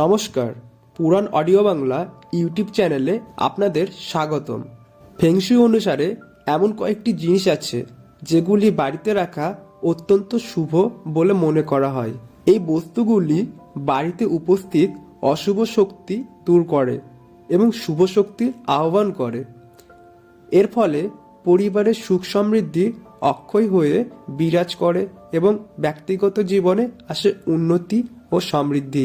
নমস্কার, পুরাণ audio Bangla YouTube চ্যানেলে আপনাদের স্বাগতম। ফেংশি অনুসারে এমন কয়েকটি জিনিস আছে যেগুলি বাড়িতে রাখা অত্যন্ত শুভ বলে মনে করা হয়। এই বস্তুগুলি বাড়িতে উপস্থিত অশুভ শক্তি দূর করে এবং শুভ শক্তির আহ্বান করে। এর ফলে পরিবারের সুখ সমৃদ্ধি অক্ষয় হয়ে বিরাজ করে এবং ব্যক্তিগত জীবনে আসে উন্নতি ও সমৃদ্ধি।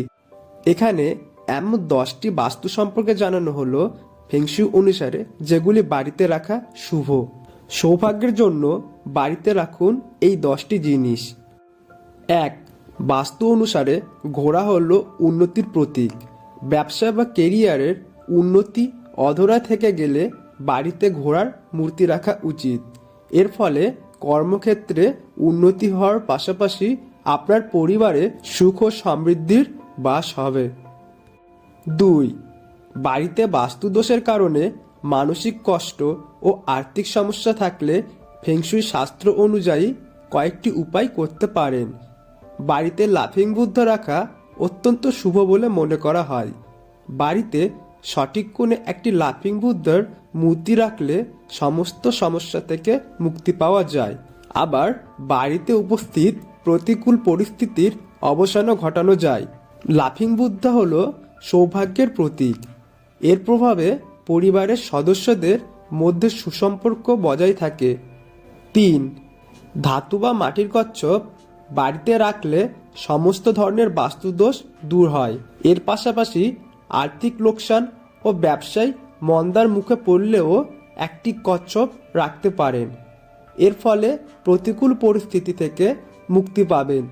এখানে এমন দশটি বাস্তু সম্পর্কে জানানো হলো ফেংশু অনুসারে, যেগুলি বাড়িতে রাখা শুভ। সৌভাগ্যের জন্য বাড়িতে রাখুন এই দশটি জিনিস। এক, বাস্তু অনুসারে ঘোড়া হল উন্নতির প্রতীক। ব্যবসা বা কেরিয়ারের উন্নতি অধরা থেকে গেলে বাড়িতে ঘোড়ার মূর্তি রাখা উচিত। এর ফলে কর্মক্ষেত্রে উন্নতি হওয়ার পাশাপাশি আপনার পরিবারে সুখ ও সমৃদ্ধির বাস হবে। দুই, বাড়িতে বাস্তুদোষের কারণে মানসিক কষ্ট ও আর্থিক সমস্যা থাকলে ফেংশুই শাস্ত্র অনুযায়ী কয়েকটি উপায় করতে পারেন। বাড়িতে লাফিং বুদ্ধ রাখা অত্যন্ত শুভ বলে মনে করা হয়। বাড়িতে সঠিক কোণে একটি লাফিং বুদ্ধর মূর্তি রাখলে সমস্ত সমস্যা থেকে মুক্তি পাওয়া যায়। আবার বাড়িতে উপস্থিত প্রতিকূল পরিস্থিতির অবসানও ঘটানো যায়। লাফিং বুদ্ধা হলো সৌভাগ্যের প্রতীক। এর প্রভাবে পরিবারের সদস্যদের মধ্যে সুসম্পর্ক বজায় থাকে। তিন, ধাতু বা মাটির কচ্ছপ বাড়িতে রাখলে সমস্ত ধরনের বাস্তুদোষ দূর হয়। এর পাশাপাশি আর্থিক লোকসান ও ব্যবসায় মন্দার মুখে পড়লেও একটি কচ্ছপ রাখতে পারেন। এর ফলে প্রতিকূল পরিস্থিতি থেকে মুক্তি পাবেন।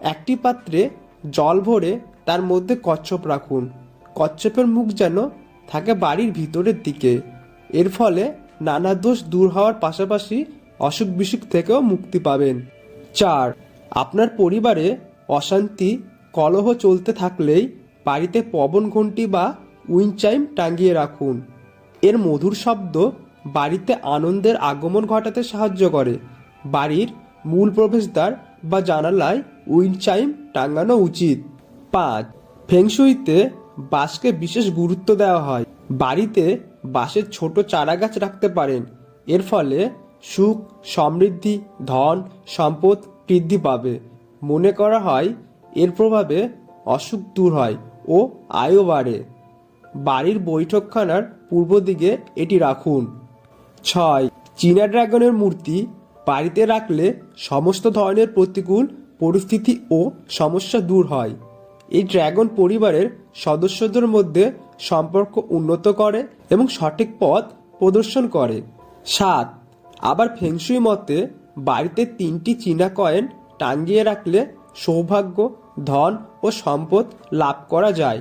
একটি পাত্রে জল ভরে তার মধ্যে কচ্ছপ রাখুন। কচ্ছপের মুখ যেন থাকে বাড়ির ভিতরের দিকে। এর ফলে নানা দোষ দূর হওয়ার পাশাপাশি অসুখ বিসুখ থেকেও মুক্তি পাবেন। চার, আপনার পরিবারে অশান্তি, কলহ চলতে থাকলেই বাড়িতে পবন ঘন্টি বা উইনচাইম টাঙ্গিয়ে রাখুন। এর মধুর শব্দ বাড়িতে আনন্দের আগমন ঘটাতে সাহায্য করে। বাড়ির মূল প্রবেশদ্বার বা জানালায় উইনচাইম টাঙ্গানো উচিত। পাঁচ ফেংশুইতে বাঁশকে বিশেষ গুরুত্ব দেওয়া হয়। বাড়িতে বাঁশের ছোট চারা গাছ রাখতে পারেন। এর ফলে সুখ, সমৃদ্ধি, ধন, সম্পদ বৃদ্ধি পাবে। মনে করা হয়, এর প্রভাবে অসুখ দূর হয় ও আয়ও বাড়ে। বাড়ির বৈঠকখানার পূর্ব দিকে এটি রাখুন। ছয়, চীনা ড্রাগনের মূর্তি বাড়িতে রাখলে সমস্ত ধরনের প্রতিকূল পরিস্থিতি ও সমস্যা দূর হয়। এই ড্রাগন পরিবারের সদস্যদের মধ্যে সম্পর্ক উন্নত করে এবং সঠিক পথ প্রদর্শন করে। সাত, আবার ফেংশুই মতে বাড়িতে তিনটি চীনা কয়েন টাঙ্গিয়ে রাখলে সৌভাগ্য, ধন ও সম্পদ লাভ করা যায়।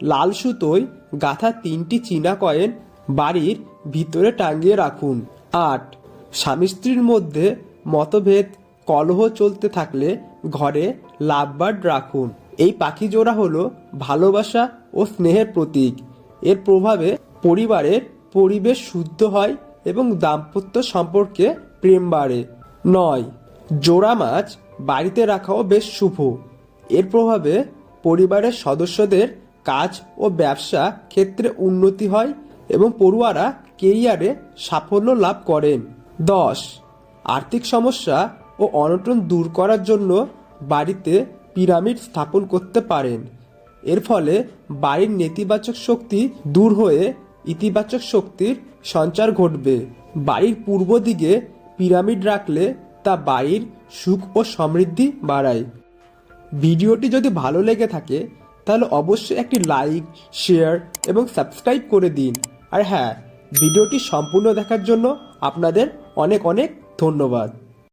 লাল সুতোয় গাঁথা তিনটি চীনা কয়েন বাড়ির ভিতরে টাঙ্গিয়ে রাখুন। আট স্বামী স্ত্রীর মধ্যে মতভেদ কলহ চলতে থাকলে ঘরে লাভবার্ড রাখুন। এই পাখি জোড়া হলো ভালোবাসা ও স্নেহের প্রতীক। এর প্রভাবে পরিবারের পরিবেশ শুদ্ধ হয় এবং দাম্পত্য সম্পর্কে প্রেম বাড়ে। নয়, জোড়া মাছ বাড়িতে রাখাও বেশ শুভ। এর প্রভাবে পরিবারের সদস্যদের কাজ ও ব্যবসা ক্ষেত্রে উন্নতি হয় এবং পড়ুয়ারা কেরিয়ারে সাফল্য লাভ করেন। দশ, আর্থিক সমস্যা ও অনটন দূর করার জন্য বাড়িতে পিরামিড স্থাপন করতে পারেন। এর ফলে বাড়ির নেতিবাচক শক্তি দূর হয়ে ইতিবাচক শক্তির সঞ্চার ঘটবে। বাড়ির পূর্ব দিকে পিরামিড রাখলে তা বাড়ির সুখ ও সমৃদ্ধি বাড়ায়। ভিডিওটি যদি ভালো লেগে থাকে, তাহলে অবশ্যই একটি লাইক, শেয়ার এবং সাবস্ক্রাইব করে দিন। আর হ্যাঁ ভিডিওটি সম্পূর্ণ দেখার জন্য আপনাদের অনেক অনেক ধন্যবাদ।